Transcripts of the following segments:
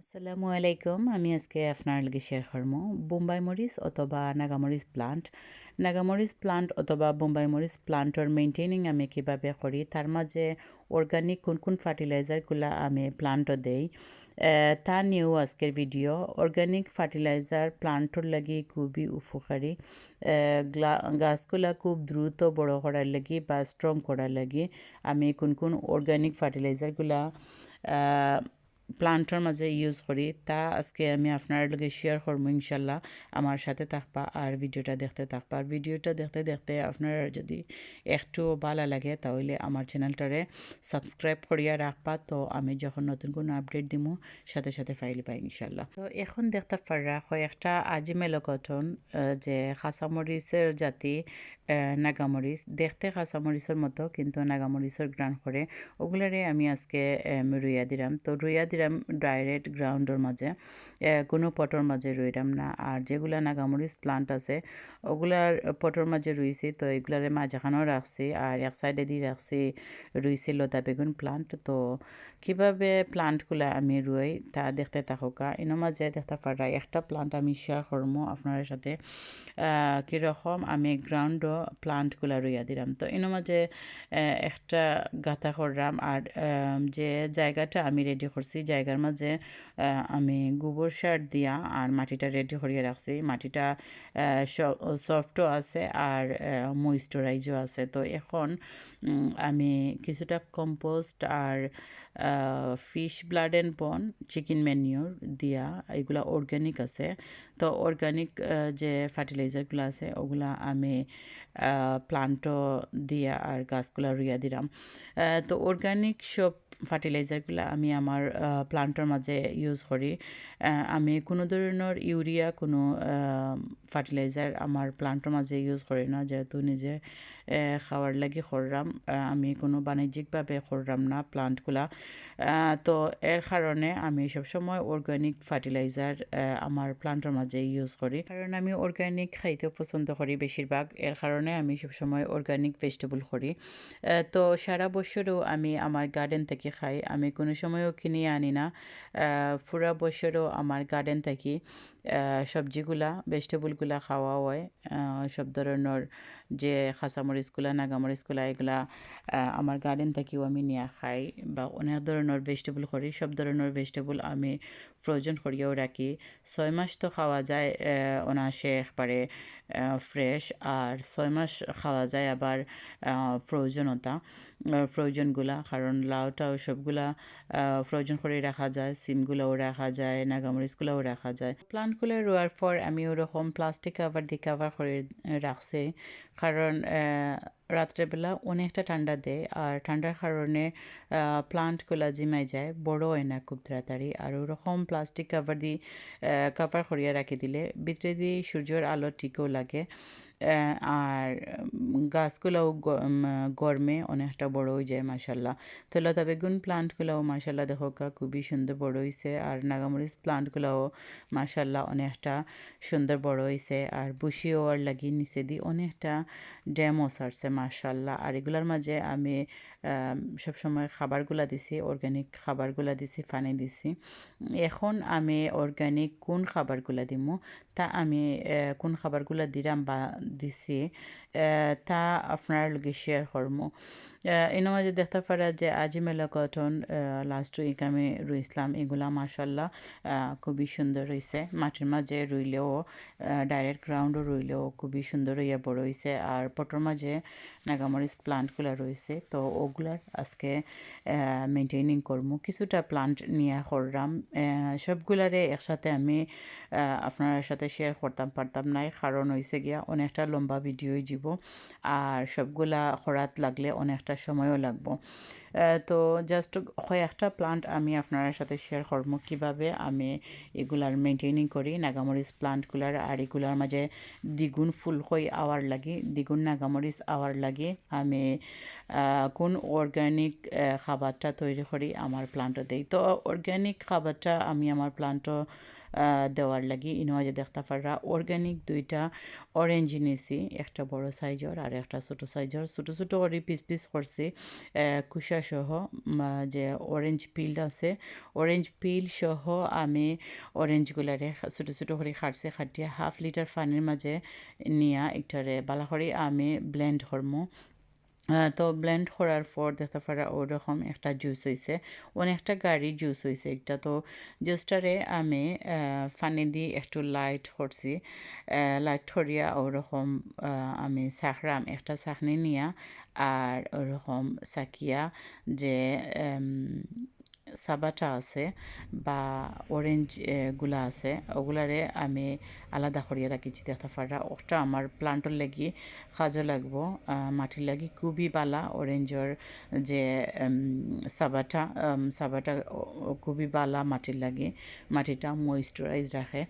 আসসালামু আলাইকুম। আমি আজকে আপনার লগে শেয়ার করব বোম্বাই মরিচ অথবা নাগামরিচ প্লান্ট নাগামরিচ প্লান্ট অথবা বোম্বাই মরিচ প্লান্টর মেইনটেইনিং আমি কীভাবে করি, তার মাঝে অর্গানিক কোন কোন ফার্টিলাইজারগুলো আমি প্লান্টও দেই তা নিয়েও আজকের ভিডিও অর্গানিক ফার্টিলাইজার প্লান্টর লাগি খুবই উপকারী গ্লা- গাছগুলা খুব দ্রুত বড় করার লাগি বা স্ট্রং করার লাগি আমি কোন কোন অর্গানিক ফার্টিলাইজারগুলা প্লান্টের মাঝে ইউজ করি। তা আজকে আমি আপনার লগে শেয়ার করব ইনশাল্লাহ। আমার সাথে থাকবা আর ভিডিওটা দেখতে থাকবা। আর ভিডিওটা দেখতে দেখতে আপনার যদি একটু ভালো লাগে তাহলে আমার চ্যানেলটারে সাবস্ক্রাইব করিয়া রাখবা। তো আমি যখন নতুন কোনো আপডেট দিব সাথে সাথে ফাইল পাই ইনশাল্লাহ। তো এখন দেখতে পারা কয়েকটা আজিমেলো কটন যে খাসামরিচের জাতি নাগামরিচ, দেখতে খাসামরিচের মতো কিন্তু নাগামরিচের গ্রান করে। ওগুলারে আমি আজকে রুইয়া দিলাম। তো রুইয়া দিলাম ডাইরেক্ট গ্রাউন্ডের মাঝে। কোনো পটর মাঝে রুইলাম না। আর যেগুলা নাগামরিচ প্লান্ট আছে, ওগুলার পটর মাঝে রুইছি। তো এগুলারে মাঝখানেও রাখছি আর এক সাইডে দিয়ে রাখছি রুইছি লতা বেগুন প্লান্ট তো কীভাবে প্লান্টগুলা আমি রুই তা দেখতে থাকুকা। এর মাঝে দেখতে পারা একটা প্লান্ট আমি শেয়ার করব আপনার সাথে। কীরকম আমি গ্রাউন্ডও প্লান্টগুলা রুইয়া দিলাম। তো এর মাঝে একটা গাঁথা করলাম আর যে জায়গাটা আমি রেডি করছি, জায়গার মাঝে আমি গোবর সার দিয়া আর মাটিটা রেডি করিয়ে রাখছি। মাটিটা সফটও আছে আর ময়েশ্চারাইজও আছে। তো এখন আমি কিছুটা compost R fish blood and bone chicken manure দিয়া এগুলা অর্গ্যানিক আছে। তো অর্গ্যানিক যে ফার্টিলাইজারগুলো আছে, ওগুলা আমি প্লান্টও দিয়া আর গাছগুলো রুইয়া দিলাম। তো অর্গ্যানিক সব ফার্টিলাইজারগুলো আমি আমার প্লান্টের মাঝে ইউজ করি। আমি কোনো ধরনের ইউরিয়া কোনো ফার্টিলাইজার আমার প্লান্টের মাঝে ইউজ করি না, যেহেতু নিজে খাওয়ার লাগি করলাম আমি কোনো বাণিজ্যিকভাবে করলাম না প্লান্টগুলা তো এর কারণে আমি সবসময় অর্গানিক ফার্টিলাইজার আমার প্লান্টের মাঝে ইউজ করি। কারণ আমি অর্গানিক খাইতে পছন্দ করি বেশিরভাগ। এর কারণে আমি সবসময় অর্গানিক ভেজিটেবল করি। তো সারা বছরও আমি আমার গার্ডেন থেকে খাই। আমি কোনো সময়ও কিনে আনি না। পুরা বছরও আমার গার্ডেন থেকে। সবজিগুলা ভেজিটেবলগুলা খাওয়া হয়। সব ধরনের যে খাঁচামরিচগুলা নাগামরিচগুলা এগুলা আমার গার্ডেন থেকেও আমি নিয়ে খাই বা অনেক ধরনের ভেজিটেবল করি। সব ধরনের ভেজিটেবল আমি ফ্রোজন করিয়াও রাখি। ছয় মাস তো খাওয়া যায় আহ, অনায়াসে একবারে ফ্রেশ আর ছয় মাস খাওয়া যায় আবার ফ্রোজনতা ফ্রোজনগুলা কারণ লাউটাও সবগুলা ফ্রোজন করে রাখা যায় সিমগুলোও রাখা যায় নাগামরিচগুলোও রাখা যায়। প্লান্টগুলো রোয়ার পর আমি ওরকম প্লাস্টিক কাভার দিয়ে কাভার করে রাখছি। কারণ রাত্রেবেলা অনেকটা ঠান্ডা দেয় আর ঠান্ডার কারণে প্লান্টগুলো জিমাই যায়, বড় হয় না খুব তাড়াতাড়ি। আর ওরকম প্লাস্টিক কাভার দিয়ে কাভার করিয়া রাখি দিলে ভিতরে দিয়ে সূর্যের আলো ঠিকও লাগে। আর গাছগুলোও গরমে অনেকটা বড় হয়ে যায় মাসাল্লাহ তো লতা বেগুন প্লান্টগুলোও মাসাল্লাহ দেখো খুবই সুন্দর বড় হয়েছে আর নাগামরিচ প্লান্টগুলোও মাসাল্লাহ অনেকটা সুন্দর বড় হয়েছে আর বুসিও আর লাগিয়ে নিচে দিয়ে অনেকটা ড্যামও সারছে মাসাল্লাহ আর এগুলার মাঝে আম, সবসময় খাবারগুলা দিছি অর্গানিক খাবারগুলা দিছি, পানি দিছি। এখন আমি অর্গানিক কোন খাবারগুলা দিমু? তা আমি কোন খাবারগুলা দিলাম বা দিছি তা আপনার লগে শেয়ার করব এর মাঝে দেখতে পারা যে আজি মেলা কটন লাস্ট উইক আমি রুইসলাম, এগুলা মার্শাল্লাহ খুবই সুন্দর হয়েছে মাটির মাঝে রুইলেও ডাইরেক্ট গ্রাউন্ডও রুইলেও খুবই সুন্দর হইয়া বড় হয়েছে আর পটর মাঝে নাগামরিচ প্লান্টগুলা রয়েছে। তো ওগুলার আজকে মেনটেনিং করব কিছুটা প্লান্ট নিয়ে করলাম সবগুলারে একসাথে আমি আপনার সাথে শেয়ার করতাম, পারতাম নাই। কারণ হয়েছে গিয়া অনেকটা লম্বা ভিডিওই যাব আর সবগুলা খরাত লাগলে অনেকটা সময়ও লাগবো। তো জাস্ট একটা প্লান্ট আমি আপনার সাথে শেয়ার করব কীভাবে আমি এগুলার মেনটেনিং করি, নাগামরিচ প্লান্টগুলার আর এগুলার মাঝে দ্বিগুণ ফুল হই আওয়ার লাগি। দ্বিগুণ নাগামরিচ আওয়ার লাগে। আমি কোন অর্গানিক খাবারটা তৈরি করি আমার প্লান্টও দেই। তো অর্গানিক খাবারটা আমি আমার প্লান্টও দেওয়ার লাগি ইনোয়া যে দেখতে পাররা। অর্গানিক দুইটা অরেঞ্জ নিছি, একটা বড় সাইজর আর একটা ছোট সাইজর ছোট ছোট করে পিস পিস করছি কুসা সহ যে অরেঞ্জ পিল আছে অরেঞ্জ পিল সহ আমি অরেঞ্জগুলারে ছোট ছোট করে খাটছে, খাটিয়া হাফ লিটার পানির মাঝে নিয়া একটারে বালা করে আমি ব্লেন্ড করমু। তো ব্লেন্ড করার পর দেখতে পারা ওরকম একটা জুস হয়েছে অনেকটা গাড়ি জুস হয়েছে একটা। তো জুসটারে আমি ফানি দি একটু লাইট করছি। লাইট করিয়া ওরকম আমি সাকরাম একটা সাকনি নিয়া আর ওরকম সাকিয়া যে সাবাটা আছে বা অরেঞ্জগুলা আছে। ওগুলারে আমি আলাদা করিয়া রাখিছি দেখতে পারা ওটা আমার প্লান্টর লাগি কাজও লাগবো। মাটির লাগি খুবই বালা অরেঞ্জর যে সাবাটা সাবাটা খুবই বালা মাটির লাগে মাটিটা ময়েশ্চারাইজ রাখে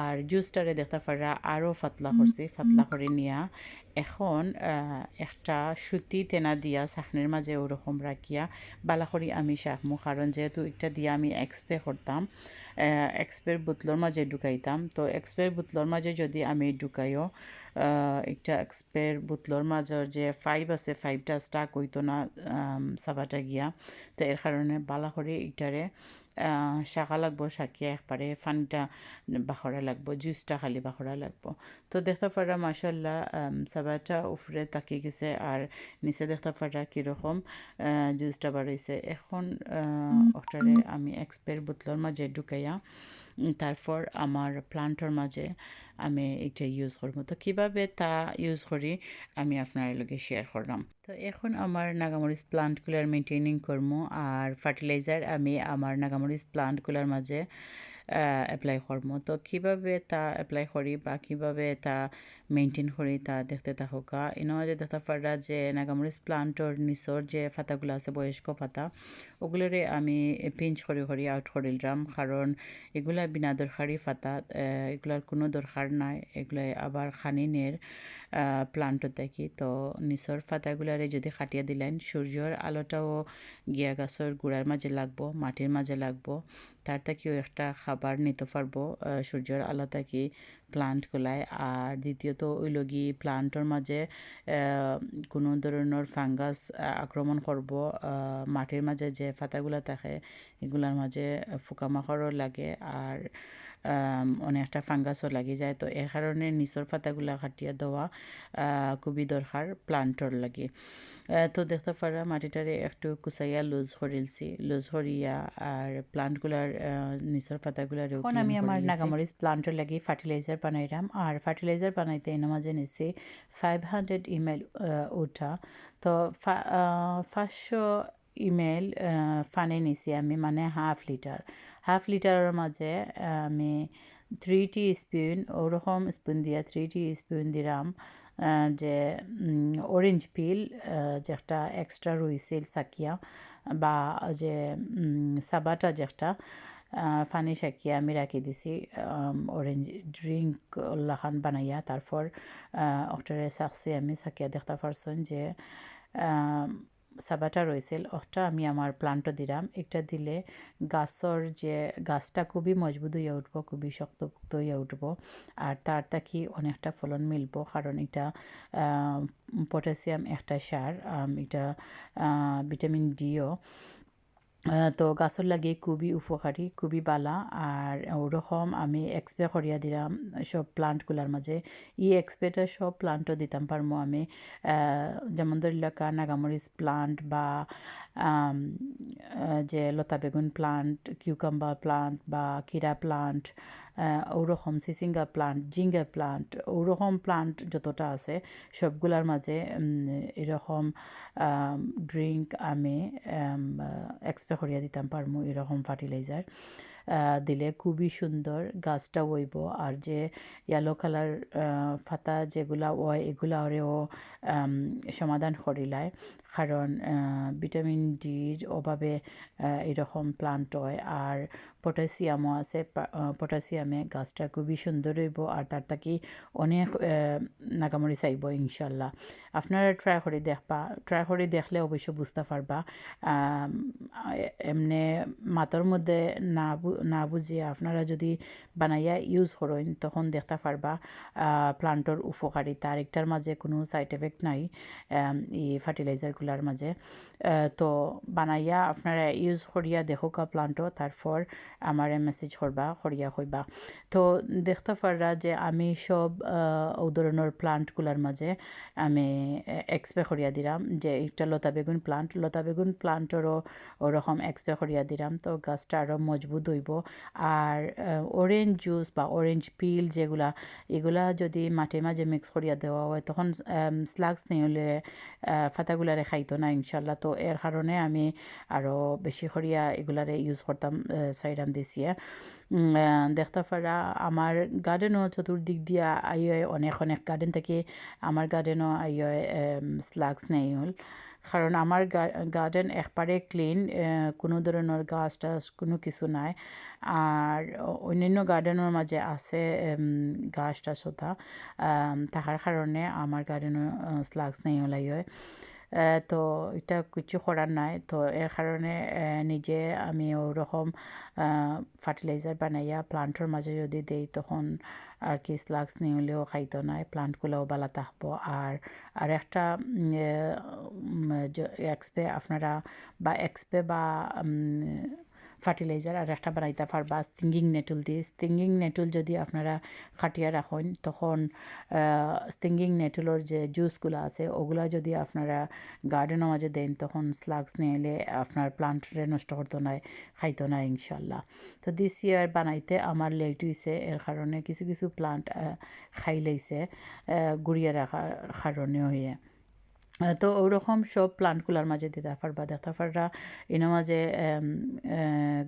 আর জুসটারে দেখতে পারা আরও ফাতলা করছি ফাতলা করে নিয়া। এখন একটা সুতি তেনা দিয়া চাকনির মাঝে ওরকম রাখিয়া বালাখরি আমি শাকমু কারণ যেহেতু একটা দিয়া আমি এক্সপে করতাম এক্সপের বোতলর মাঝে ঢুকাইতাম। তো এক্সপের বোতলর মাঝে যদি আমি ঢুকাইও একটা এক্সপের বোতলর মাঝের যে ফাইভ আছে, ফাইভটা স্টাক হইতো না সাবাটা গিয়া। তো এর কারণে বালাখরি এটারে শাখা লাগবো শাকিয়া একবারে ফানিটা বাখরা লাগবো জুসটা খালি বাখরা লাগবো। তো দেখতে পারা মাসাল্লাহ সাবাটা উফরে তাকিয়ে গেছে আর নিচে দেখতে পারা কীরকম জুসটা বাড়াইছে এখন ওটারে আমি এক্সপের বোতলের মাঝে ঢুকাইয়া তারপর আমার প্লান্টর মাঝে আমি এটা ইউজ করব। তো কীভাবে তা ইউজ করি, আমি আপনার লগে শেয়ার করলাম। তো এখন আমার নাগামরিচ প্লান্টগুলার মেনটেনিং করব আর ফার্টিলাইজার আমি আমার নাগামরিচ প্লান্টগুলার মাঝে অ্যাপ্লাই করব। তো কীভাবে তা অ্যাপ্লাই করি বা কীভাবে তা মেনটেন করি তা দেখতে থাকা ইনো যে দেখতে পারা যে নাগামরিচ প্লান্টর নিচর যে ফাতাগুলো আছে, বয়স্ক ফাতা, ওগুলোরে আমি পিঞ্চ করে করে আউট করিলাম কারণ এগুলা বিনা দরকারি ফাতা এগুলার কোনো দরকার নাই। এগুলা আবার খানিনের প্লান্ট দেখি। তো নিচর ফাতাগুলারে যদি খাটিয়ে দিলেন, সূর্যর আলোটাও গিয়া গাছর গুড়ার মাঝে লাগবো, মাটির মাঝে লাগবো, তার থেকেও একটা খাবার নিতে পারব সূর্যর আলো থাকি প্লান্টগুলায় আর দ্বিতীয়ত ওই লগি প্লান্টর মাঝে কোনো ধরনের ফাঙ্গাস আক্রমণ করব মাটির মাঝে যে ফাতাগুলা থাকে, এগুলার মাঝে পোকামাকড়ও লাগে। আর অনেকটা ফাঙ্গাসও লাগি যায়। তো এর কারণে নিচর পাতাগুলা কাটিয়ে দেওয়া খুবই দরকার প্লান্টর লাগে। তো দেখতে পারা মাটিটারে একটু কুচাইয়া লুজ করিলছি লুজ করিয়া আর প্লান্টগুলার নিচর পাতাগুলার এখন আমি আমার নাগামরিচ প্লান্টের লাগি ফার্টিলাইজার বানাইলাম আর ফার্টিলাইজার বানাইতে এর মাঝে নিছি ফাইভ হান্ড্রেড ইমেল ওঠা তো পাঁচশো ইমেল ফানে নিছি আমি মানে হাফ লিটার হাফ লিটারের মাঝে আমি থ্রি টি স্পুন ওরকম স্পুন দিয়া থ্রি টি স্পুন দিলাম যে অরেঞ্জ পিল যে একটা এক্সট্রা রইছিল সাকিয়া বা যে সাবাটা একটা ফানি সাকিয়া আমি রাখি দিছি অরেঞ্জ ড্রিঙ্ক লাখান বানাইয়া, তারপর অক্টরে সাকছি আমি সাকিয়া দেখতে পারছেন যে সাবাটা রয়েছিল, ওটা আমি আমার প্লান্টও দিলাম। এটা দিলে গাছর যে গাছটা খুবই মজবুত হয়ে উঠবো, খুবই শক্তপোক্ত হয়ে উঠবো, আর তার তাকি অনেকটা ফলন মিলবো, কারণ এটা পটাশিয়াম একটা সার এটা ভিটামিন ডিও তো গাছর লাগে খুবই উপকারী খুবই বালা আর ওরকম আমি এক্সপ্রে করিয়া দিলাম সব প্লান্টগুলার মাঝে ই এক্সপ্রেটা সব প্লান্টও দিতাম পারমো আমি যেমন ধরিলাকা নাগামরিচ প্লান্ট বা যে লতা বেগুন প্লান্ট কিউকাম্বার প্লান্ট বা কিরা প্লান্ট ওরকম সিসিঙ্গা প্লান্ট জিঙ্গা প্লান্ট ওরকম প্লান্ট যতটা আছে, সবগুলার মাঝে এরকম ড্রিঙ্ক আমি এক্সপে করিয়া দিতাম পারমু এরকম ফার্টিলাইজার দিলে খুবই সুন্দর গাছটা হইব। আর যে ইয়েলো কালার ফাতা যেগুলা হয়, এগুলা ওরেও সমাধান করিলায় কারণ ভিটামিন ডির অভাবে এরকম প্লান্ট হয়। আর পটাশিয়ামও আছে পটাশিয়ামে গাছটা খুবই সুন্দর হইব আর তার থাকি অনেক নাগামরি চাইব ইনশাল্লাহ। আপনারা ট্রাই করে দেখবা ট্রাই করে দেখলে অবশ্য বুঝতে পারবা। এমনি মাতর মধ্যে না না বুঝিয়ে আপনারা যদি বানাইয়া ইউজ করেন, তখন দেখতে পারবা প্লান্টর উপকারিতা। আরেকটার মাঝে কোনো সাইড এফেক্ট নাই এই ফার্টিলাইজারগুলার মাঝে। তো বানাইয়া আপনারা ইউজ করিয়া দেখোকা প্লান্টও তারপর আমার মেসেজ করবা, করিয়া কইবা। তো দেখতে পাররা যে আমি সব ও ধরনের প্লান্টগুলার মাঝে আমি এক্সপে করিয়া দিলাম যে একটা লতা বেগুন প্লান্ট লতা বেগুন প্লান্টেরও ওরকম এক্সপে করিয়া দিলাম তো গাছটা আরও মজবুত হইব। আর অরেঞ্জ জুস বা অরেঞ্জ পিল যেগুলা, এগুলা যদি মাটির মাঝে মিক্স করিয়া দেওয়া হয়, তখন স্লাগস নেই হলে ফাতাগুলারে খাইতো না ইনশাল্লাহ। তো এর কারণে আমি আরও বেশি করিয়া এগুলারে ইউজ করতাম সাইডাম আহ, দেখতে পারা আমার গার্ডেনও চতুর্দিক দিয়া আইয়ে অনেক অনেক গার্ডেন থেকে। আমার গার্ডেনও আইয়ে স্লাগস নেই হল। কারণ আমার গার্ডেন একবারে ক্লিন কোনো ধরনের গাছ টাছ কোনো কিছু নাই। আর অন্যান্য গার্ডেনের মাঝে আছে গাছ টাছ ওটা। থাকার কারণে আমার গার্ডেনও স্লাগস নেই হলাই হয় তো এটা কিছু করার নাই। তো এর কারণে নিজে আমি ওরকম ফার্টিলাইজার বানাইয়া প্লান্টের মাঝে যদি দেই, তখন আর কি স্লাগস নিউলেও খাইতো নাই প্লান্টগুলোও বালা থাকব আর আর একটা এক্সপে আপনারা বা এক্সপে বা ফার্টিলাইজার আর একটা বানাইতে পারবা স্টিঙ্গিং নেটুল দিয়ে। স্টিঙ্গিং নেটুল যদি আপনারা খাটিয়া রাখেন, তখন স্টিঙ্গিং নেটুলের যে জুসগুলো আছে, ওগুলা যদি আপনারা গার্ডেনের মাঝে দেন, তখন স্লাগস নিয়ে আপনার প্লান্টরে নষ্ট করতো না, খাইতো না, ইনশাল্লাহ। তো দিস ইয়ার বানাইতে আমার লেট হইছে, এর কারণে কিছু কিছু প্লান্ট খাই লাইছে গুড়িয়ে রাখার কারণে হয়ে তো ওরকম সব প্লান্টগুলার মাঝে দিতে পারবা দেখতে পাররা এর মাঝে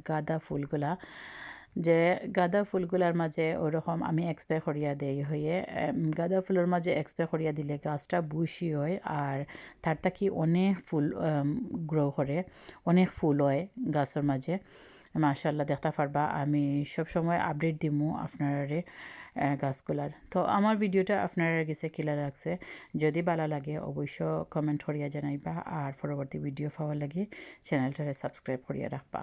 গাঁদা ফুলগুলা, যে গাঁদা ফুলগুলার মাঝে ওরকম আমি এক্সপ্রে করিয়া দেই হয়ে গাঁদা ফুলের মাঝে এক্সপে করিয়া দিলে গাছটা বুশি হয় আর তার থাকি অনেক ফুল গ্রো করে, অনেক ফুল হয় গাছের মাঝে। মাশাল্লাহ দেখতে পারবা। আমি সব সময় আপডেট দিমু আপনারে। গাছগুলার। তো আমার ভিডিওটা আপনার গেছে কিলা লাগছে। যদি ভালো লাগে, অবশ্য কমেন্ট করিয়া জানাইবা। আর পরবর্তী ভিডিও পাওয়ার লাগে চ্যানেলটারে সাবস্ক্রাইব করিয়া রাখবা।